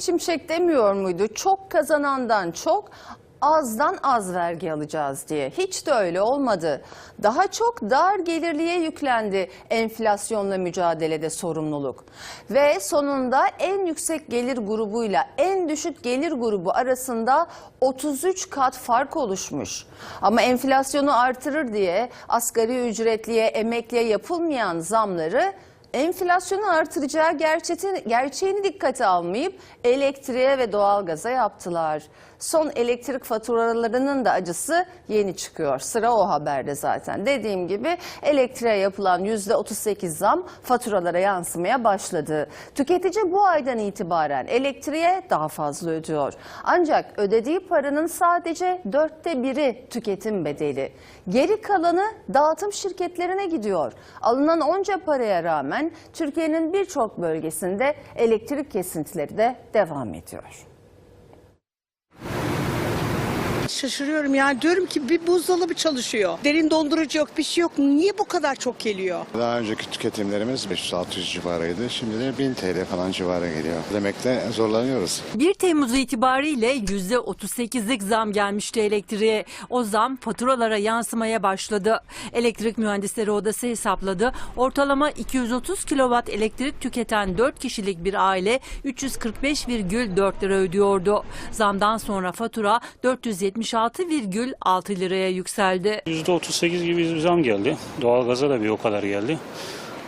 Şimşek demiyor muydu? Çok kazanandan çok, azdan az vergi alacağız diye. Hiç de öyle olmadı. Daha çok dar gelirliye yüklendi enflasyonla mücadelede sorumluluk. Ve sonunda en yüksek gelir grubuyla en düşük gelir grubu arasında 33 kat fark oluşmuş. Ama enflasyonu artırır diye asgari ücretliye, emekliye yapılmayan zamları enflasyonu artıracağı gerçeğini, gerçeğini dikkate almayıp elektriğe ve doğalgaza yaptılar. Son elektrik faturalarının da acısı yeni çıkıyor. Sıra o haberde zaten. Dediğim gibi elektriğe yapılan %38 zam faturalara yansımaya başladı. Tüketici bu aydan itibaren elektriğe daha fazla ödüyor. Ancak ödediği paranın sadece dörtte biri tüketim bedeli. Geri kalanı dağıtım şirketlerine gidiyor. Alınan onca paraya rağmen Türkiye'nin birçok bölgesinde elektrik kesintileri de devam ediyor. Şaşırıyorum yani diyorum ki bir buzdolabı çalışıyor. Derin dondurucu yok bir şey yok. Niye bu kadar çok geliyor? Daha önceki tüketimlerimiz 500-600 civarıydı. Şimdi de 1000 TL falan civarı geliyor. Demekte zorlanıyoruz. 1 Temmuz itibariyle %38'lik zam gelmişti elektriğe. O zam faturalara yansımaya başladı. Elektrik Mühendisleri Odası hesapladı. Ortalama 230 kilowatt elektrik tüketen 4 kişilik bir aile 345,4 lira ödüyordu. Zamdan sonra fatura 476,6 liraya yükseldi. %38 gibi bir zam geldi. Doğalgaza da bir o kadar geldi.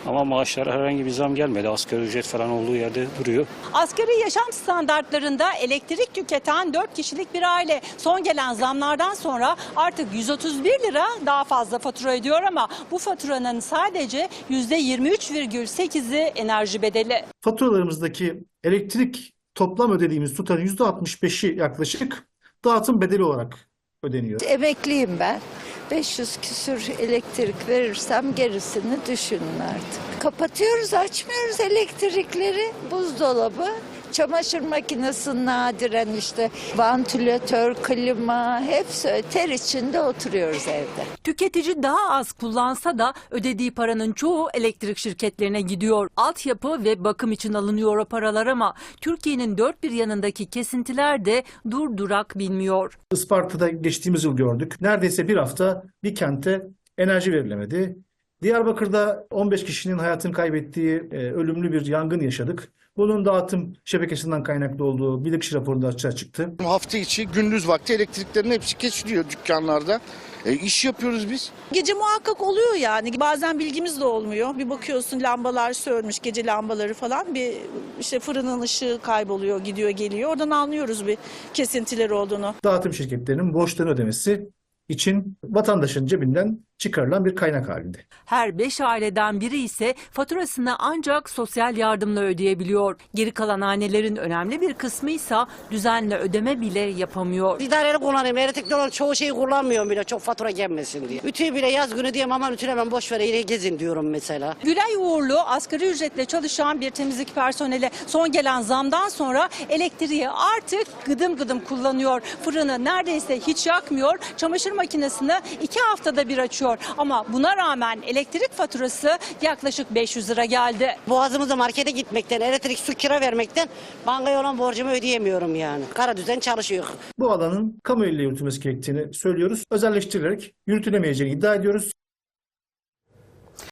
Ama maaşlara herhangi bir zam gelmedi. Asgari ücret falan olduğu yerde duruyor. Asgari yaşam standartlarında elektrik tüketen 4 kişilik bir aile son gelen zamlardan sonra artık 131 lira daha fazla fatura ödüyor ama bu faturanın sadece %23,8'i enerji bedeli. faturalarımızdaki elektrik toplam ödediğimiz tutarın %65'i yaklaşık dağıtım bedeli olarak ödeniyor. Emekliyim ben. 500 küsür elektrik verirsem gerisini düşünün artık. Kapatıyoruz, açmıyoruz elektrikleri. Buzdolabı, çamaşır makinesi nadiren işte vantilatör, klima hepsi ter içinde oturuyoruz evde. Tüketici daha az kullansa da ödediği paranın çoğu elektrik şirketlerine gidiyor. Altyapı ve bakım için alınıyor o paralar ama Türkiye'nin dört bir yanındaki kesintiler de durdurak bilmiyor. Isparta'da geçtiğimiz yıl gördük. Neredeyse bir hafta bir kente enerji verilemedi. Diyarbakır'da 15 kişinin hayatını kaybettiği e, ölümlü bir yangın yaşadık. Bunun dağıtım şebekesinden kaynaklı olduğu bilirkişi raporunda açığa çıktı. Hafta içi gündüz vakti elektriklerin hepsi kesiliyor dükkanlarda. E, iş yapıyoruz biz. Gece muhakkak oluyor yani. Bazen bilgimiz de olmuyor. Bir bakıyorsun lambalar sönmüş, gece lambaları falan. Bir işte fırının ışığı kayboluyor, gidiyor, geliyor. Oradan anlıyoruz bir kesintiler olduğunu. Dağıtım şirketlerinin borçlarını ödemesi için vatandaşın cebinden çıkarılan bir kaynak halinde. Her 5 aileden biri ise faturasını ancak sosyal yardımla ödeyebiliyor. Geri kalan hanelerin önemli bir kısmı ise düzenli ödeme bile yapamıyor. İdareli kullanıyorum. Elektrikli olan çoğu şeyi kullanmıyorum bile çok fatura gelmesin diye. Ütüyü bile yaz günü diyeyim aman ütülemem boş ver yine gezin diyorum mesela. Gülay Uğurlu asgari ücretle çalışan bir temizlik personeli son gelen zamdan sonra elektriği artık gıdım gıdım kullanıyor. Fırını neredeyse hiç yakmıyor. Çamaşır makinesini iki haftada bir açıyor. Ama buna rağmen elektrik faturası yaklaşık 500 lira geldi. Boğazımızda markete gitmekten, elektrik su kira vermekten bankaya olan borcumu ödeyemiyorum yani. Kara düzen çalışıyor. Bu alanın kamu eliyle yürütülmesi gerektiğini söylüyoruz. Özelleştirilerek yürütülemeyeceğini iddia ediyoruz.